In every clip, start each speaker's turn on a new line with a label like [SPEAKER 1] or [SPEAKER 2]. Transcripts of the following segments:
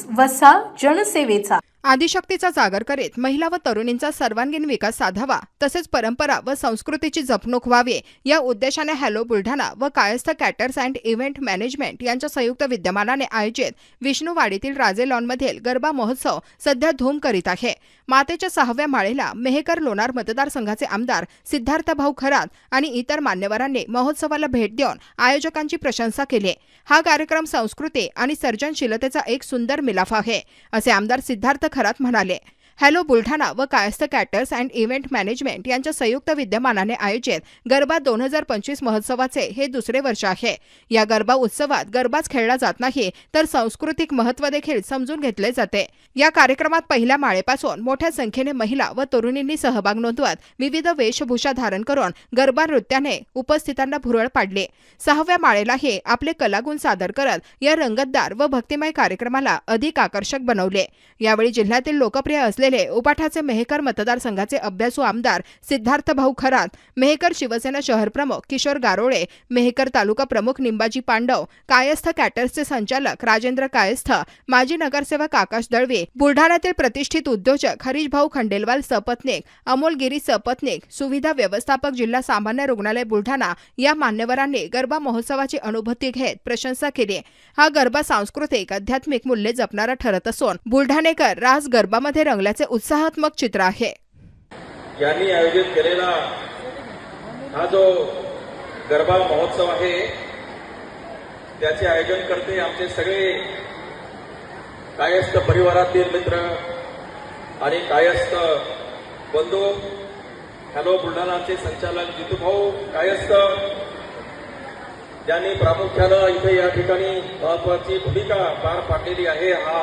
[SPEAKER 1] News वसा जनसेवेचा.
[SPEAKER 2] आदिशक्तीचा जागर करीत महिला व तरुणींचा सर्वांगीण विकास साधावा तसेच परंपरा व संस्कृतीची जपणूक व्हावी या उद्देशाने हॅलो बुलढाणा व Kayastha caterers and event management यांच्या संयुक्त विद्यमानाने आयोजित विष्णूवाडीतील राजे लॉनमधील गरबा महोत्सव सध्या धूम करीत आहे. मातेच्या सहाव्या माळेला मेहकर लोणार मतदारसंघाचे आमदार सिद्धार्थ भाऊ खरात आणि इतर मान्यवरांनी महोत्सवाला भेट देऊन आयोजकांची प्रशंसा केली. हा कार्यक्रम संस्कृती आणि सर्जनशीलतेचा एक सुंदर मिलाफ आहे असे आमदार सिद्धार्थ खरात म्हणाले. हॅलो बुलढाणा व Kayastha caterers and event management यांच्या संयुक्त विद्यमानाने आयोजित गरबा दोन हजार पंचवीस महोत्सवाचे हे दुसरे वर्ष आहे. या गरबा उत्सवात गरबाच खेळला जात नाही तर सांस्कृतिक महत्त्व देखील समजून घेतले जाते. या कार्यक्रमात पहिल्या माळेपासून मोठ्या संख्येने महिला व तरुणींनी सहभाग नोंदवत विविध वेशभूषा धारण करून गरबा नृत्याने उपस्थितांना भुरळ पाडली. सहाव्या माळेलाही आपले कलागुण सादर करत या रंगतदार व भक्तिमय कार्यक्रमाला अधिक आकर्षक बनवले. यावेळी जिल्ह्यातील लोकप्रिय असलेले उपाठाचे मेहकर मतदारसंघाचे अभ्यासू आमदार सिद्धार्थ भाऊ खरात मेहकर शिवसेना शहर प्रमुख किशोर गारोळे मेहकर तालुका प्रमुख निंबाजी पांडव कायस्थ कॅटर्सचे संचालक राजेंद्र कायस्थ माजी नगरसेवक आकाश दळवे बुलढाण्यातील प्रतिष्ठित उद्योजक हरीश भाऊ खंडेलवाल सपत्नीक अमोल गिरी सुविधा व्यवस्थापक जिल्हा सामान्य रुग्णालय बुलढाणा या मान्यवरांनी गरबा महोत्सवाची अनुभूती घेत प्रशंसा केली. हा गरबा सांस्कृतिक आध्यात्मिक मूल्ये जपणारा ठरत असून बुलढाणेकर रास गरबामध्ये असल्याचे उत्साहात्मक चित्र आहे.
[SPEAKER 3] यांनी आयोजित केलेला हा जो गरबा महोत्सव आहे त्याचे आयोजन करते आमचे सगळे कायस्थ परिवारातील मित्र आणि कायस्थ बंधू. हॅलो बुलढाणाचे संचालक जितूभाऊ कायस्थ. ज्यांनी प्रामुख्यानं इथे या ठिकाणी महत्वाची भूमिका पार पाडलेली आहे हा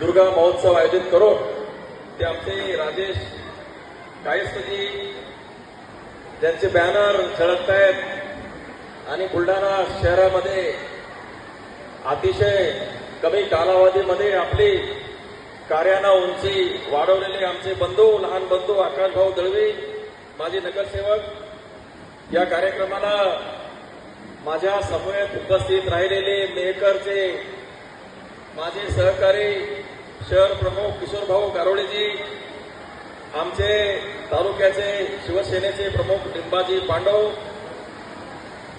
[SPEAKER 3] दुर्गा महोत्सव आयोजित करून ते आमचे राजेश कायस्तजी ज्यांचे बॅनर झळकत आहेत आणि बुलढाणा शहरामध्ये अतिशय कमी कालावधीमध्ये आपली कार्याना उंची वाढवलेले आमचे बंधू लहान बंधू आकाशभाऊ दळवी माजी नगरसेवक या कार्यक्रमाला माझ्या समवेत उपस्थित राहिलेले मेहकरचे माझे सहकारी शहर प्रमुख किशोर भाऊ गारोळेजी आमचे तालुक्याचे शिवसेनेचे प्रमुख लिंबाजी पांडव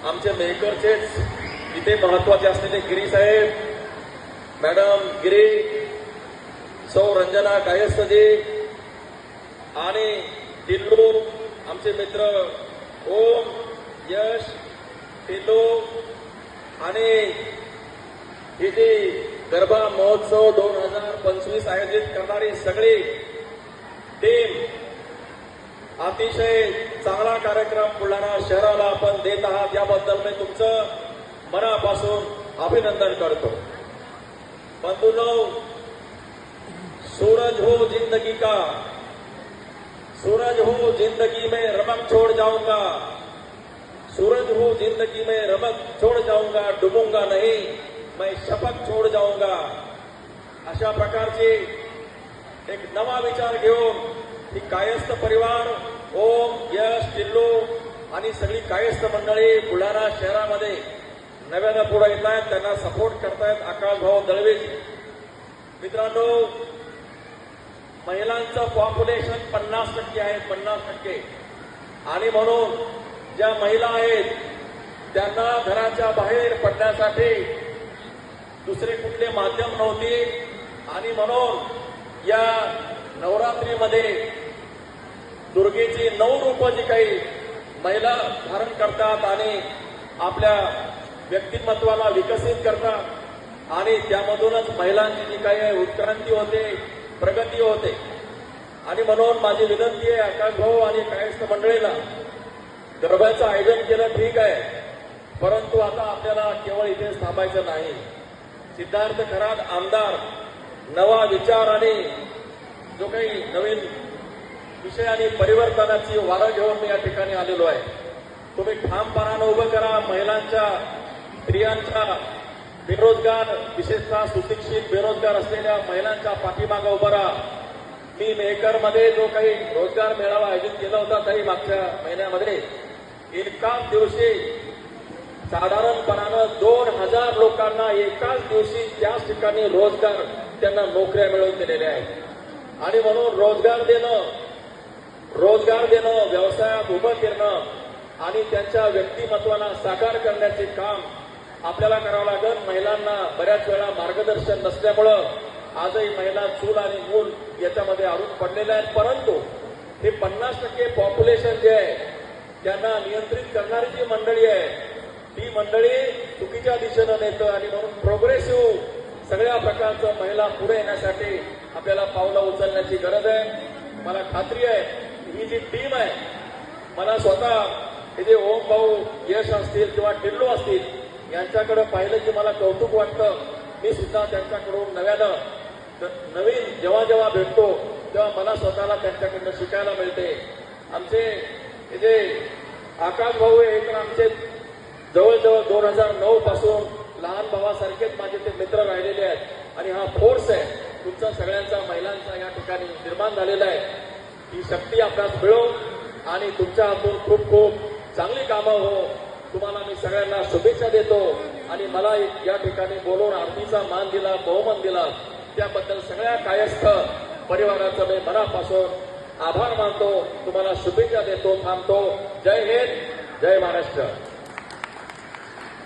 [SPEAKER 3] आमचे मेहकरचेच इथे महत्त्वाचे असलेले गिरी साहेब मॅडम गिरी सौ रंजना कायस्थजी आणि टिल्लू आमचे मित्र ओम यश टिल्लू आणि ही जी गरबा महोत्सव दोन हजार पंचवीस आयोजित करणारी सगळी टीम अतिशय चांगला कार्यक्रम बुलढाणा शहराला आपण देत आहात. याबद्दल मी तुमचं मनापासून अभिनंदन करतो. बंधूनो सूरज हो जिंदगी का? सूरज हो जिंदगी में रमक छोड़ जाऊंगा। सूरज हो जिंदगी में रमक छोड़ जाऊंगा डुबूंगा नहीं। मैं शपथ छोड़ जाऊंगा। अशा प्रकारचे एक नवा विचार घेऊन ही कायस्थ परिवार ओम यश टिल्लू आणि सगळी कायस्थ मंडळी बुलढाणा शहरामध्ये नव्यानं पुढे येत आहेत त्यांना सपोर्ट करतायत आकाश भाऊ दळवी मित्रांनो महिलांचं पॉप्युलेशन पन्नास टक्के आहे पन्नास टक्के. आणि म्हणून ज्या महिला आहेत त्यांना घराच्या बाहेर पडण्यासाठी दुसरे कुठले माध्यम नव्हते. आणि म्हणून या नवरात्रीमध्ये दुर्गेची नऊ रूप जी काही महिला धारण करतात आणि आपल्या व्यक्तिमत्वाला विकसित करतात. आणि त्यामधूनच महिलांची जी काही उत्क्रांती होते प्रगती होते. आणि म्हणून माझी विनंती आहे आकाश भाऊ आणि कायस्थ मंडळीला गरबाचं आयोजन केलं ठीक आहे. परंतु आता आपल्याला केवळ इथेच थांबायचं नाही. सिद्धार्थ खरात आमदार नवा विचार आणि जो काही नवीन विषय आणि परिवर्तनाची वारं घेऊन मी या ठिकाणी आलेलो आहे. तुम्ही ठामपणानं उभं करा महिलांच्या स्त्रियांच्या बेरोजगार विशेषतः सुशिक्षित बेरोजगार असलेल्या महिलांच्या पाठीमागं उभं राहा. मी मेहकरमध्ये जो काही रोजगार मेळावा आयोजित केला होता तरी मागच्या महिन्यामध्ये एकाच दिवशी साधारणपणानं दोन हजार लोकांना एकाच दिवशी त्याच ठिकाणी रोजगार त्यांना नोकऱ्या मिळवून दिलेल्या आहेत. आणि म्हणून रोजगार देणं रोजगार देणं व्यवसायात उभं करणं आणि त्यांच्या व्यक्तिमत्वाला साकार करण्याचे काम आपल्याला करावं लागेल. महिलांना बऱ्याच वेळा मार्गदर्शन नसल्यामुळं आजही महिला चूल आणि मूल याच्यामध्ये अडून पडलेल्या आहेत. परंतु हे पन्नास टक्के पॉप्युलेशन जे आहे त्यांना नियंत्रित करणारी जी मंडळी आहे ती मंडळी चुकीच्या दिशेनं नेतं आणि म्हणून प्रोग्रेसिव्ह सगळ्या प्रकारचं महिला पुढे येण्यासाठी आपल्याला पावलं उचलण्याची गरज आहे. मला खात्री आहे ही जी टीम आहे मला स्वतः हे जे ओम भाऊ यश असतील किंवा टिल्लू असतील यांच्याकडे पाहिलं की मला कौतुक वाटतं. मी सुद्धा त्यांच्याकडून नव्यानं न- नवीन जेव्हा जेव्हा भेटतो तेव्हा मला स्वतःला त्यांच्याकडनं शिकायला मिळते. आमचे हे जे आकाश भाऊ हे तर आमचे जवळजवळ दोन हजार नऊ पासून लहान भावासारखेच माझे ते मित्र राहिलेले आहेत. आणि हा फोर्स आहे तुमचा सगळ्यांचा महिलांचा या ठिकाणी निर्माण झालेला आहे. ही शक्ती आपल्यात मिळो आणि तुमच्या हातून खूप खूप चांगली कामं हो. तुम्हाला मी सगळ्यांना शुभेच्छा देतो. आणि मला या ठिकाणी बोलवून आरतीचा मान दिला बहुमान दिला. त्याबद्दल सगळ्या कायस्थ परिवाराचं मी मनापासून आभार मानतो. तुम्हाला शुभेच्छा देतो थांबतो. जय हिंद जय महाराष्ट्र.